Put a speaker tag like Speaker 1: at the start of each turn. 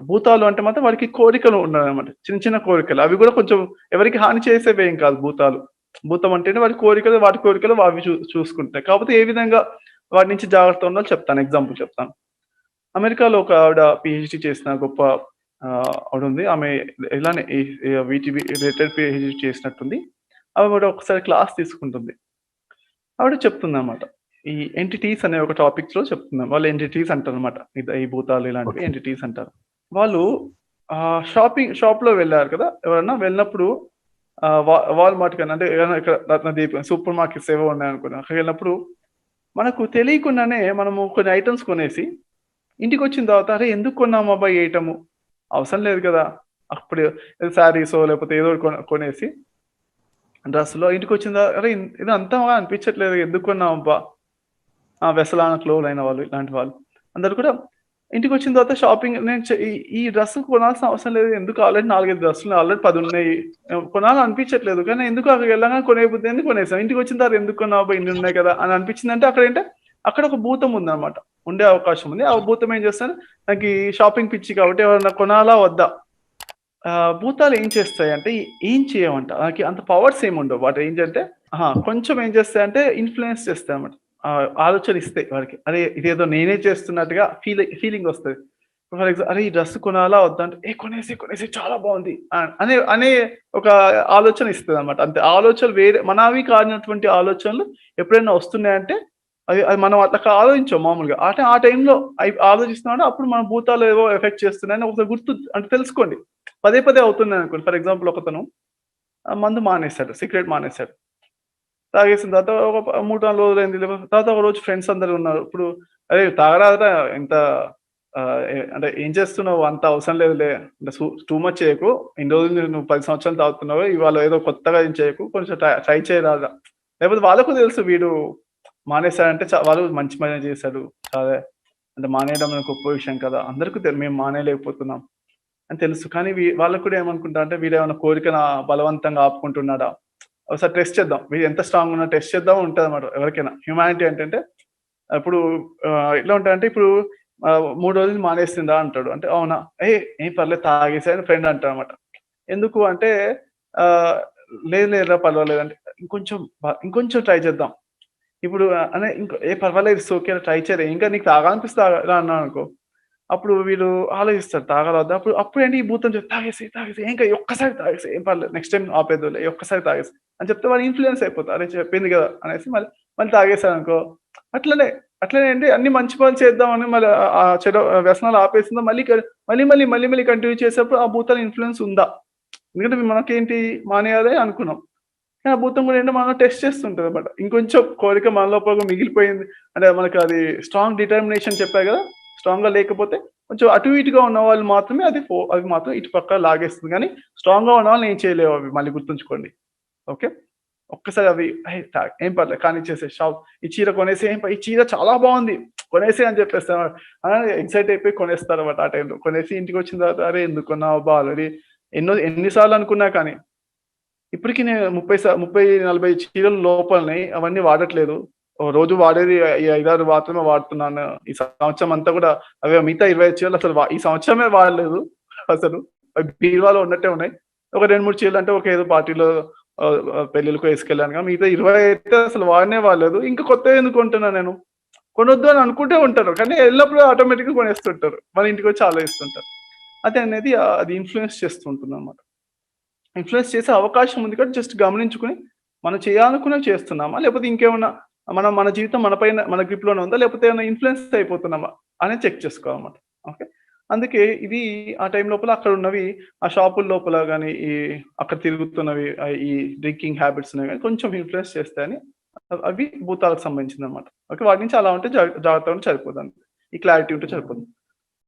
Speaker 1: భూతాలు అంటే మాత్రం వాడికి కోరికలు ఉన్నాయన్నమాట. చిన్న చిన్న కోరికలు. అవి కూడా కొంచెం ఎవరికీ హాని చేసేవేం కాదు భూతాలు. భూతం అంటేనే వాడి కోరికలు, వాటి కోరికలు అవి చూ చూసుకుంటాయి. కాకపోతే ఏ విధంగా వాటి నుంచి జాగ్రత్తగా ఉండాలో చెప్తాను. ఎగ్జాంపుల్ చెప్తాను. అమెరికాలో ఒక ఆవిడ పీహెచ్‌డీ చేసిన గొప్ప ఆహ్, ఆవిడుంది. ఆమె ఇలానే వీటి రిలేటెడ్ పీహెచ్‌డీ చేసినట్టుంది. ఆమె కూడా ఒకసారి క్లాస్ తీసుకుంటుంది. ఆవిడ చెప్తుందన్నమాట. ఈ ఎంటిటీస్ అనే ఒక టాపిక్స్‌లో చెప్తుంది. వాళ్ళు ఎంటిటీస్ అంటారన్నమాట. ఇద ఈ భూతాలు ఇలాంటివి. ఎంటిటీస్ అంటారు. వాళ్ళు షాపింగ్ షాప్‌లో వెళ్ళారు కదా! ఎవరన్నా వెళ్ళినప్పుడు వాల్ వా వాల్‌మార్ట్ కన్నా అంటే ఇక్కడ రత్నదీప్ సూపర్ మార్కెట్స్ ఏవో ఉన్నాయనుకున్నాను అక్కడికి వెళ్ళినప్పుడు మనకు తెలియకుండానే మనము కొన్ని ఐటమ్స్ కొనేసి ఇంటికి వచ్చిన తర్వాత అరే! ఎందుకు కొన్నామబ్బా ఈ ఐటము అవసరం లేదు కదా! అప్పుడు శారీసో లేకపోతే ఏదో ఒకటి కొ కొనేసి డ్రెస్‌లో ఇంటికొచ్చిన తర్వాత అరే! ఇది అంతగా అనిపించట్లేదు ఎందుకు కొన్నామబ్బా? ఆ! క్లోల్ అయిన వాళ్ళు ఇలాంటి వాళ్ళు. అందరూ కూడా ఇంటికొచ్చిన తర్వాత షాపింగ్ నేను ఈ ఈ డ్రెస్ కొనాల్సిన అవసరం లేదు. ఎందుకు ఆల్రెడీ 4, 5 డ్రెస్సులు ఆల్రెడీ పది ఉన్నాయి. కొనాలనిపించట్లేదు. కానీ ఎందుకు అక్కడికి వెళ్ళగానే కొనేయబుద్ధి ఎందుకు కొనేసాం. ఇంటికొచ్చిన తర్వాత ఎందుకు కొన్నావబ్బా ఇన్ని ఉన్నాయి కదా! అని అనిపించిందంటే అక్కడేంటే అక్కడ ఒక భూతం ఉందన్నమాట. ఉండే అవకాశం ఉంది. ఆ భూతం ఏం చేస్తాను నాకు ఈ షాపింగ్ పిచ్చి కాబట్టి ఎవరైనా కొనాలా వద్దా? భూతాలు ఏం చేస్తాయి అంటే ఏం చేయమంట నాకు అంత పవర్స్ ఏమి ఉండవు. వాటి ఏంటంటే కొంచెం ఏం చేస్తాయంటే ఇన్ఫ్లుయెన్స్ చేస్తాయి అనమాట ఆలోచన ఇస్తాయి వాడికి. అరే! ఇదేదో నేనే చేస్తున్నట్టుగా ఫీల్ ఫీలింగ్ వస్తుంది ఫర్ ఎగ్జాంపుల్ అరే! ఈ డ్రెస్ కొనాలా వద్దా? అంటే ఏ కొనేసి కొనేసి చాలా బాగుంది. అనే అనే ఒక ఆలోచన ఇస్తదన్నమాట. అంతే. ఆలోచనలు వేరే మనవి కానటువంటి ఆలోచనలు ఎప్పుడైనా వస్తున్నాయంటే అది అది మనం అట్లా ఆలోచించాం మామూలుగా. అంటే ఆ టైంలో ఆలోచిస్తున్నాడు అప్పుడు మన భూతాలు ఏవో ఎఫెక్ట్ చేస్తున్నాయని ఒకసారి గుర్తు అంటే తెలుసుకోండి. పదే పదే అవుతున్నాయనుకోండి. ఫర్ ఎగ్జాంపుల్ ఒకతను మందు మానేశాడు సిగరెట్ మానేశాడు తాగేసిన తర్వాత ఒక ప 3, 4 రోజులైంది. తర్వాత ఒక రోజు ఫ్రెండ్స్ అందరూ ఉన్నారు. ఇప్పుడు అరే తాగరాదురా ఇంత అంటే ఏం చేస్తున్నావు? అంత అవసరం లేదులే. అంటే టూ మచ్ చేయకు. ఇన్ని రోజులు నువ్వు పది సంవత్సరాలు తాగుతున్నావు. ఇవాళ ఏదో కొత్తగా ఏం చేయకు. కొంచెం ట్రై చేయరాదా లేకపోతే వాళ్ళకు తెలుసు వీడు మానేశారంటే వాళ్ళు మంచి మంచి చేశాడు. చాలా అంటే మానేయడం గొప్ప విషయం కదా! అందరికీ తె మేము మానేయలేకపోతున్నాం అని తెలుసు. కానీ వీ వాళ్ళకి కూడా ఏమనుకుంటారంటే వీడేమన్నా కోరికన బలవంతంగా ఆపుకుంటున్నాడా? ఒకసారి టెస్ట్ చేద్దాం. మీరు ఎంత స్ట్రాంగ్ ఉన్నా టెస్ట్ చేద్దాం ఉంటుంది అనమాట ఎవరికైనా. హ్యుమానిటీ ఏంటంటే ఇప్పుడు ఎట్లా ఉంటాయంటే ఇప్పుడు మూడు రోజులు మానేసిందా అంటాడు. అంటే అవునా? ఏ ఏం పర్లేదు తాగేసా అని ఫ్రెండ్ అంటాడన్నమాట. ఎందుకు అంటే లేదు లేదురా పర్వాలేదు అంటే ఇంకొంచెం ఇంకొంచెం ట్రై చేద్దాం. ఇప్పుడు అనే ఇంకో ఏ పర్వాలేదు ఇట్స్ ఓకే ట్రై చేయలేదు ఇంకా నీకు తాగాలనిపిస్తే అన్నా అనుకో అప్పుడు వీరు ఆలోచిస్తారు తాగాలా అప్పుడు అప్పుడేంటి ఈ భూతం చెప్తే తాగేసి తాగేసి ఇంకా ఒక్కసారి తాగేసి ఏం పర్లేదు నెక్స్ట్ టైం ఆపేదోలే ఒక్కసారి తాగేసి అని చెప్తే వాళ్ళు ఇన్ఫ్లుయెన్స్ అయిపోతారు అరే! చెప్పింది కదా! అనేసి మళ్ళీ మళ్ళీ అనుకో అట్లనే అట్లనే అండి అన్ని మంచి పనులు చేద్దామని మళ్ళీ ఆ చెడు వ్యసనాలు ఆపేసిందా మళ్ళీ మళ్ళీ మళ్ళీ మళ్ళీ మళ్ళీ కంటిన్యూ చేసేప్పుడు ఆ భూతాల ఇన్ఫ్లుయెన్స్ ఉందా? ఎందుకంటే మనకేంటి మానేయాలి అనుకున్నాం. కానీ ఆ భూతం కూడా ఏంటంటే మనం టెస్ట్ చేస్తుంటదన్నమాట. ఇంకొంచెం కోరిక మన లోపల మిగిలిపోయింది. అంటే మనకు అది స్ట్రాంగ్ డిటర్మినేషన్ చెప్పారు కదా! స్ట్రాంగ్‌గా లేకపోతే కొంచెం అటు ఇటుగా ఉన్న వాళ్ళు మాత్రమే అది ఫో అవి మాత్రం ఇటు పక్క లాగేస్తుంది. కానీ స్ట్రాంగ్‌గా ఉన్న వాళ్ళు ఏం చేయలేవు అవి మళ్ళీ గుర్తుంచుకోండి. ఓకే. ఒక్కసారి అవి ఏం పర్లేదు కానీ చేసే షాప్ ఈ చీర కొనేసి ఏం ఈ చీర చాలా బాగుంది. కొనేసి అని చెప్పేస్తాను. ఆ! ఎక్సైట్ అయిపోయి కొనేస్తారన్నమాట ఆ టైంలో. కొనేసి ఇంటికి వచ్చిన తర్వాత అరే! ఎందుకు కొన్నావబ్బా ఆల్రెడీ ఎన్నో ఎన్నిసార్లు అనుకున్నా కానీ ఇప్పటికి నేను ముప్పై సార్ ముప్పై నలభై చీరలు లోపలున్నాయి. అవన్నీ వాడట్లేదు. ఓ రోజు వాడేది ఈ 5, 6 మాత్రమే వాడుతున్నాను. ఈ సంవత్సరం అంతా కూడా అవే మిగతా 25 చీరలు అసలు ఈ సంవత్సరమే వాడలేదు అసలు. బీరువాలో ఉన్నట్టే ఉన్నాయి. ఒక 2, 3 చీరలు అంటే ఒక ఏదో పార్టీలో పెళ్ళిళ్ళకు వేసుకెళ్ళాను కానీ మిగతా 20 అయితే అసలు వాడనే వాడలేదు. ఇంకా కొత్తవి ఎందుకు కొంటున్నాను నేను? కొనొద్దు అని అనుకుంటే ఉంటారు. కానీ ఎల్లప్పుడూ ఆటోమేటిక్‌గా కొనేస్తుంటారు. మన ఇంటికొచ్చి ఆలోచిస్తుంటారు. అదే అనేది అది ఇన్ఫ్లుయెన్స్ చేస్తుంటుంది అనమాట ఇన్ఫ్లుయెన్స్ చేసే అవకాశం ఉంది కాబట్టి జస్ట్ గమనించుకొని మనం చేయాలనుకునే చేస్తున్నామా? లేకపోతే ఇంకేమన్నా మనం మన జీవితం మన పైన మన గ్రిప్‌లోనే ఉందా? లేకపోతే ఏమైనా ఇన్ఫ్లుయెన్స్ అయిపోతున్నామా? అని చెక్ చేసుకోవాలన్నమాట. ఓకే. అందుకే ఇవి ఆ టైం లోపల అక్కడ ఉన్నవి ఆ షాపుల లోపల కానీ ఈ అక్కడ తిరుగుతున్నవి ఈ డ్రింకింగ్ హ్యాబిట్స్ అనేవి కానీ కొంచెం ఇన్ఫ్లుయెన్స్ చేస్తాయని అవి భూతాలకు సంబంధించింది అనమాట ఓకే. వాటి నుంచి అలా ఉంటే జాగ్రత్తగా ఉంటే సరిపోదండి. ఈ క్లారిటీ ఉంటే సరిపోతుంది.